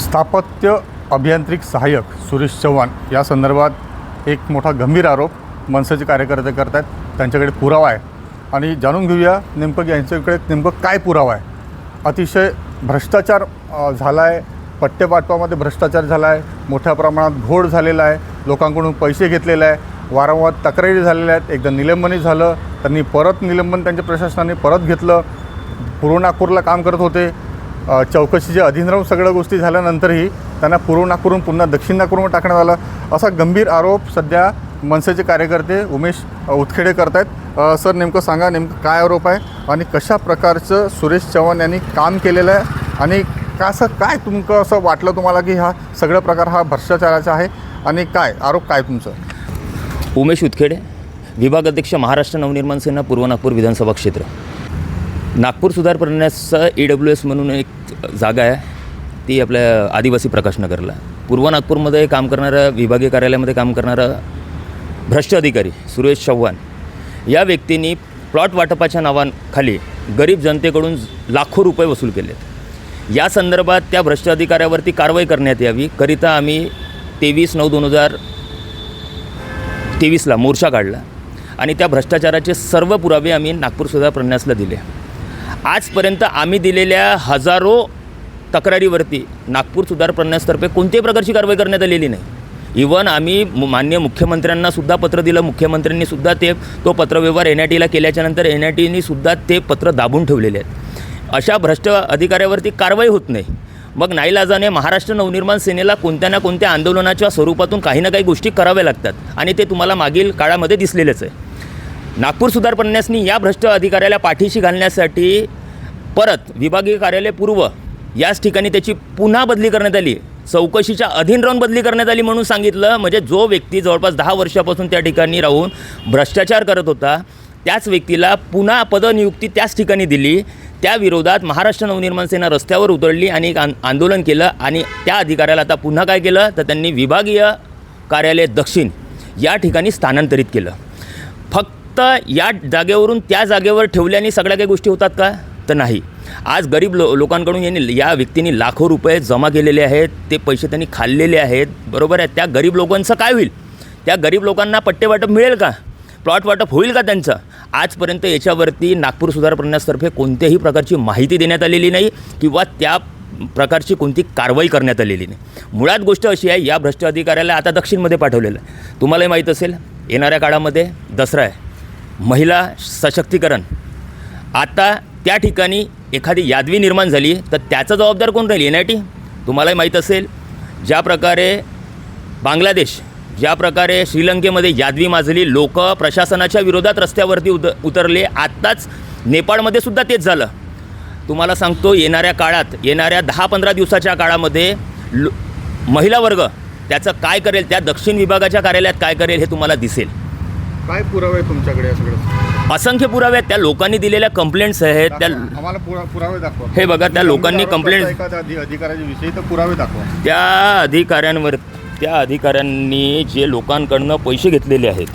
स्थापत्य अभियांत्रिक सहाय्यक सुरेश चव्हाण या संदर्भात एक मोठा गंभीर आरोप मनसेचे कार्यकर्ते करत आहेत त्यांच्याकडे पुरावा आहे. आणि जाणून घेऊया नेमकं यांच्याकडे नेमकं काय पुरावा आहे. अतिशय भ्रष्टाचार झाला आहे पट्टेवाटपामध्ये भ्रष्टाचार झाला आहे मोठ्या प्रमाणात घोड झालेला आहे. लोकांकडून पैसे घेतलेले आहे वारंवार तक्रारी झालेल्या आहेत. एकदा निलंबनही झालं. त्यांनी परत निलंबन त्यांच्या प्रशासनाने परत घेतलं. पूर्व नागपूरला काम करत होते. चौकशीच्या चौकशीचे अधीन राहून सगळ्या गोष्टी झाल्यानंतरही त्यांना पूर्व नागपूरहून पुन्हा दक्षिण नागपूरमध्ये टाकण्यात आला. असा गंभीर आरोप सध्या मनसेचे कार्यकर्ते उमेश उत्खेडे उतखेडे करत आहेत सर नेमकं सांगा नेमकं काय आरोप आहे आणि कशा प्रकारचं सुरेश चव्हाण यांनी काम केलेलं आहे आणि का असं काय तुमकं असं वाटलं तुम्हाला की हा सगळं प्रकार हा भ्रष्टाचाराचा आहे आणि काय? आरोप काय तुमचं? उमेश उतखेडे विभाग अध्यक्ष महाराष्ट्र नवनिर्माण सेना पूर्व नागपूर विधानसभा क्षेत्र. नागपूर सुधार प्रन्यासचा ई डब्ल्यू एस म्हणून एक जागा आहे. ती आपल्या आदिवासी प्रकाशनगरला पूर्व नागपूरमध्ये काम करणारा विभागीय कार्यालयामध्ये काम करणारा भ्रष्ट अधिकारी सुरेश चव्हाण या व्यक्तींनी प्लॉट वाटपाच्या नावाखाली गरीब जनतेकडून लाखो रुपये वसूल केलेत या संदर्भात त्या भ्रष्ट अधिकाऱ्यावरती कारवाई करण्यात यावी करिता आम्ही तेवीस नऊ दोन हजार तेवीसला मोर्चा काढला आणि त्या भ्रष्टाचाराचे सर्व पुरावे आम्ही नागपूर सुधार प्रन्यासला दिले. आजपर्यंत आम्ही दिलेल्या हजारो तक्रारीवरती नागपूर सुधार प्रन्यासतर्फे कोणत्याही प्रकारची कारवाई करण्यात आलेली नाही. इवन आम्ही मान्य मुख्यमंत्र्यांनासुद्धा पत्र दिलं मुख्यमंत्र्यांनीसुद्धा ते तो पत्रव्यवहार एन आय टीला केल्याच्यानंतर एन आय टीनीसुद्धा ते पत्र दाबून ठेवलेले आहेत. अशा भ्रष्ट अधिकाऱ्यावरती कारवाई होत नाही. मग नाईलाजाने महाराष्ट्र नवनिर्माण सेनेला कोणत्या ना कोणत्या आंदोलनाच्या स्वरूपातून काही ना काही गोष्टी कराव्या लागतात आणि ते तुम्हाला मागील काळामध्ये दिसलेलेच आहे. नागपूर सुधार प्रन्यासनी या भ्रष्ट अधिकाऱ्याला पाठीशी घालण्यासाठी परत विभागीय कार्यालय पूर्व याच ठिकाणी त्याची पुन्हा बदली करण्यात आली. चौकशीच्या अधीन राहून बदली करण्यात आली म्हणून सांगितलं. म्हणजे जो व्यक्ती जवळपास दहा वर्षापासून त्या ठिकाणी राहून भ्रष्टाचार करत होता त्याच व्यक्तीला पुन्हा पदनियुक्ती त्याच ठिकाणी दिली. त्या विरोधात महाराष्ट्र नवनिर्माण सेना रस्त्यावर उतरली आणि एक आंदोलन केलं आणि त्या अधिकाऱ्याला आता पुन्हा काय केलं? तर त्यांनी विभागीय कार्यालय दक्षिण या ठिकाणी स्थानांतरित केलं. फक्त या जागेवरून त्या जागेवर ठेवल्याने सगळ्या काही गोष्टी होतात का? तर नाही. आज गरीब लो लोकांकडून यांनी या व्यक्तींनी लाखो रुपये जमा केलेले आहेत ते पैसे त्यांनी खाल्लेले आहेत. बरोबर आहे? त्या गरीब लोकांचं काय होईल? त्या गरीब लोकांना पट्टे वाटप मिळेल का? प्लॉट वाटप होईल का त्यांचं? आजपर्यंत याच्यावरती नागपूर सुधार प्रन्यासतर्फे कोणत्याही प्रकारची माहिती देण्यात आलेली नाही किंवा त्या प्रकारची कोणती कारवाई करण्यात आलेली नाही. मुळात गोष्ट अशी आहे या भ्रष्ट अधिकाऱ्याला आता दक्षिणमध्ये पाठवलेलं आहे. तुम्हालाही माहीत असेल येणाऱ्या काळामध्ये दसरा आहे. महिला सशक्तीकरण. आता त्या ठिकाणी एखादी यादवी निर्माण झाली तर त्याचा जबाबदार कोण राहील? N I T? तुम्हालाही माहीत असेल ज्या प्रकारे बांगलादेश ज्या प्रकारे श्रीलंकेमध्ये यादवी माजली लोक प्रशासनाच्या विरोधात रस्त्यावरती उद उतरले आत्ताच नेपाळमध्ये सुद्धा तेच झालं. तुम्हाला सांगतो येणाऱ्या काळात येणाऱ्या दहा पंधरा दिवसाच्या काळामध्ये लो महिला वर्ग त्याचं काय करेल त्या दक्षिण विभागाच्या कार्यालयात काय करेल हे तुम्हाला दिसेल. काय पुरावे आहे तुमच्याकडे या सगळं? असंख्य पुरावे आहेत. त्या लोकांनी दिलेल्या कंप्लेंट्स आहेत. त्या दाखवा. आम्हाला पुरा- पुरावे दाखवा. हे बघा, त्या लोकांनी complaint- करता एखाद्या अधि- अधिकाऱ्याच्या विषयी? तर पुरावे दाखवा. त्या अधिकाऱ्यांवर त्या अधिकाऱ्यांनी जे लोकांकडनं पैसे घेतलेले आहेत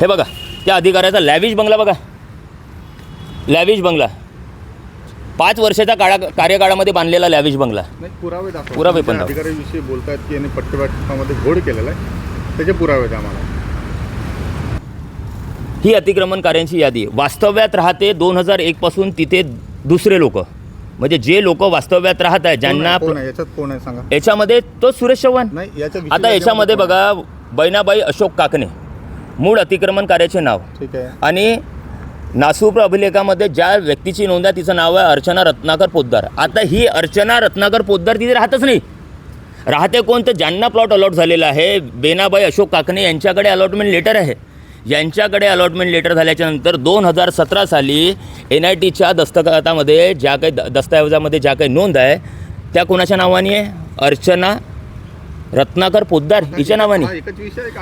हे बघा त्या अधिकाऱ्याचा लॅविश बंगला बघा. लॅविश बंगला. पाच वर्षाच्या काळा कार्यकाळामध्ये बांधलेला लॅविश बंगला. नाही पुरावे दाखवा. पुरावे पण दाखवा. अधिकाऱ्याविषयी बोलतायत की यांनी पट्टेवाटपामध्ये घोड केलेला आहे. त्याचे पुरावे द्या आम्हाला. ही अतिक्रमणकार्यांची यादी. वास्तव्यात राहते दोन हजार एकपासून तिथे दुसरे लोक. म्हणजे जे लोक वास्तव्यात राहत आहेत ज्यांना आहे? कोण आहे? याच्यात कोण आहे? सांगा. याच्यामध्ये तो सुरेश चव्हाण. नाही याच्या आता याच्यामध्ये? बघा बैनाबाई अशोक काकणे. मूळ अतिक्रमण कार्याचे नाव. ठीक आहे. आणि नासूप्र अभिलेखामध्ये ज्या व्यक्तीची नोंद आहे तिचं नाव आहे अर्चना रत्नाकर पोद्दार आता ही अर्चना रत्नाकर पोद्दार तिथे राहतच नाही. राहते कोण तर ज्यांना प्लॉट अलॉट झालेला आहे बेनाबाई अशोक काकणे यांच्याकडे अलॉटमेंट लेटर आहे. यांच्याकडे अलॉटमेंट लेटर झाल्याच्यानंतर दोन हजार सतरा साली एन आय टीच्या दस्तखतामध्ये ज्या काही द दस्तऐवजामध्ये ज्या काही नोंद आहे त्या कोणाच्या नावाने आहे? अर्चना रत्नाकर पोद्दार हिच्या नावाने?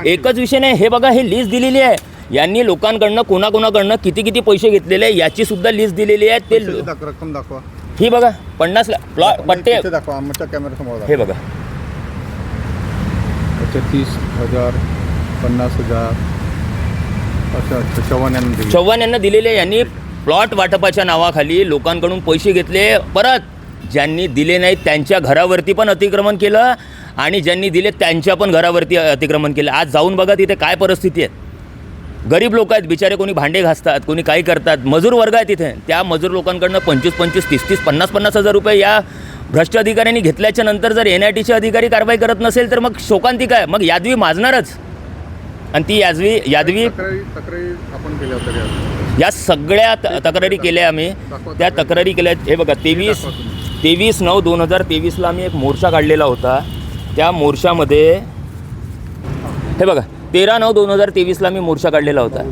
एकच विषय नाही हे बघा हे लिस्ट दिलेली आहे. यांनी लोकांकडनं कोणाकोणाकडनं किती किती पैसे घेतलेले आहे याची सुद्धा लिस्ट दिलेली आहे. ते पैशाची दाख- रक्कम दाखवा. ही बघा पन्नास ला- प्लॉट पट्टे दाखवा आमच्या कॅमेरा समोर हे बघा. अच्छा तीस हजार पन्नास हजार अच्छा अच्छा चव्हाण यांनी दिली. चव्हाण यांना दिलेले यांनी प्लॉट वाटपाच्या नावाखाली लोकांकडून पैसे घेतले. परत ज्यांनी दिले नाहीत त्यांच्या घरावरती पण अतिक्रमण केलं आणि ज्यांनी दिले त्यांच्या पण घरावरती अतिक्रमण केलं. आज जाऊन बघा तिथे काय परिस्थिती आहे. गरीब लोक आहेत बिचारे कोणी भांडे घासतात कोणी काही करतात. मजूर वर्ग आहे तिथे. त्या मजूर लोकांकडनं पंचवीस पंचवीस तीस तीस पन्नास पन्नास हजार रुपये या भ्रष्ट अधिकाऱ्यांनी घेतल्याच्या नंतर जर एन आय टीचे अधिकारी कारवाई करत नसेल तर मग शोकांतिक आहे. मग यादवी माजणारच. आणि ती यादवी यादवी तक्रारी तक्रारी आपण केल्या होत्या त्या. या सगळ्या तक्रारी केल्या आम्ही. त्या तक्रारी. केल्या. हे बघा तेवीस तेवीस नऊ दोन हजार तेवीसला आम्ही एक मोर्चा काढलेला होता. त्या मोर्चामध्ये हे बघा तेरा नऊ दोन हजार तेवीसला मी मोर्चा काढलेला होता.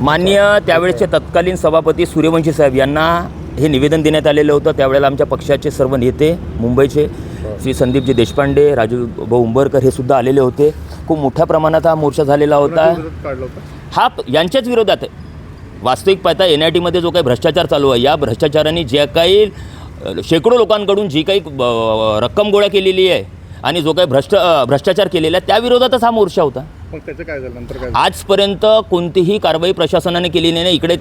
मान्य त्यावेळेसचे तत्कालीन सभापती सूर्यवंशी साहेब यांना हे निवेदन देण्यात आलेलं होतं. त्यावेळेला आमच्या पक्षाचे सर्व नेते मुंबईचे श्री संदीपजी देशपांडे राजू भाऊ उंबरकर हे सुद्धा आलेले होते. खूप मोठ्या प्रमाणात हा मोर्चा झालेला होता. हा यांच्याच विरोधात वास्तविक पाहता एन आय टीमध्ये जो काही भ्रष्टाचार चालू आहे या भ्रष्टाचाराने ज्या काही शेकडो लोकांकडून जी काही रक्कम गोळा केलेली आहे आणि जो काही भ्रष्ट भ्रष्टाचार केलेला आहे त्या विरोधातच हा मोर्चा होता. मग त्याचं काय झालं? नंतर काय झालं? आजपर्यंत कोणतीही कारवाई प्रशासनाने केलेली नाही. इकडे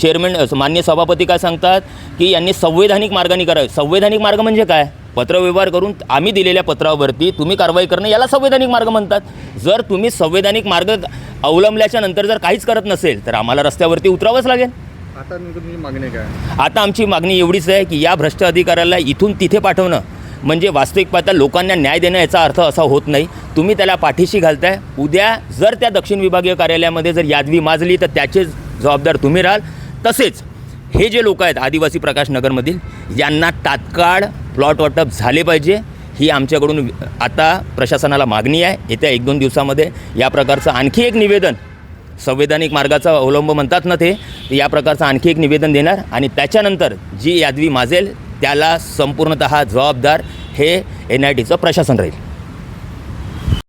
चेअरमॅन मान्य सभापती काय सांगतात की यांनी संवैधानिक मार्गाने करावे. संवैधानिक मार्ग म्हणजे काय? पत्रव्यवहार करून आम्ही दिलेल्या पत्रावरती तुम्ही कारवाई करणं याला संवैधानिक मार्ग म्हणतात. जर तुम्ही संवैधानिक मार्ग अवलंबल्याच्या नंतर जर काहीच करत नसेल तर आम्हाला रस्त्यावरती उतरावंच लागेल. आता तुमची मागणी काय? आता आमची मागणी एवढीच आहे की या भ्रष्ट अधिकाऱ्याला इथून तिथे पाठवणं म्हणजे वास्तविक पाहता लोकांना न्याय देणं याचा अर्थ असा होत नाही. तुम्ही त्याला पाठीशी घालताय. उद्या जर त्या दक्षिण विभागीय कार्यालयामध्ये जर यादवी माजली तर त्याचे जबाबदार तुम्ही राहाल. तसेच हे जे लोक आहेत आदिवासी प्रकाश नगरमधील यांना तात्काळ प्लॉट वाटप झाले पाहिजे. ही आमच्याकडून आता प्रशासनाला मागणी आहे. येत्या एक दोन दिवसामध्ये या प्रकारचं आणखी एक निवेदन संवैधानिक मार्गाचा अवलंब म्हणतात ना ते या प्रकारचं आणखी एक निवेदन देणार आणि त्याच्यानंतर जी यादवी माजेल त्याला संपूर्णतः जबाबदार हे एन आय टीचं प्रशासन राहील.